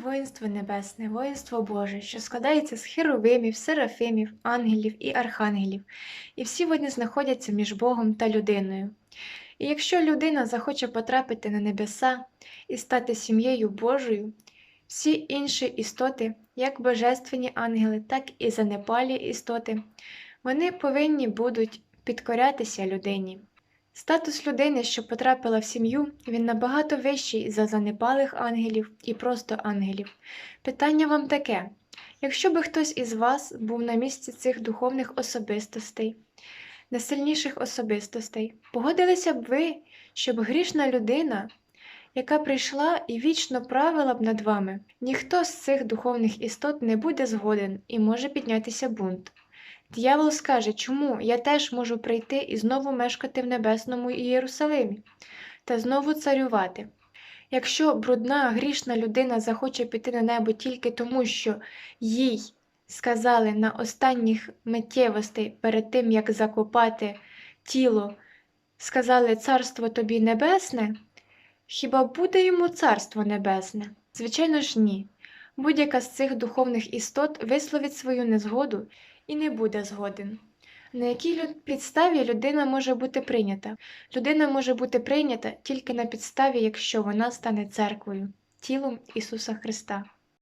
воїнство небесне, воїнство Боже, що складається з херовимів, серафимів, ангелів і архангелів, і всі вони знаходяться між Богом та людиною. І якщо людина захоче потрапити на небеса і стати сім'єю Божою, всі інші істоти, як божественні ангели, так і занепалі істоти, вони повинні будуть підкорятися людині. Статус людини, що потрапила в сім'ю, він набагато вищий за занепалих ангелів і просто ангелів. Питання вам таке: якщо би хтось із вас був на місці цих духовних особистостей, найсильніших особистостей, погодилися б ви, щоб грішна людина, яка прийшла і вічно правила б над вами, ніхто з цих духовних істот не буде згоден і може піднятися бунт. Д'явол скаже, чому я теж можу прийти і знову мешкати в небесному Єрусалимі та знову царювати. Якщо брудна грішна людина захоче піти на небо тільки тому, що їй сказали на останніх миттєвостей перед тим, як закопати тіло, сказали царство тобі небесне, хіба буде йому царство небесне? Звичайно ж ні. Будь-яка з цих духовних істот висловить свою незгоду і не буде згоден. На якій підставі людина може бути прийнята? Людина може бути прийнята тільки на підставі, якщо вона стане церквою, тілом Ісуса Христа.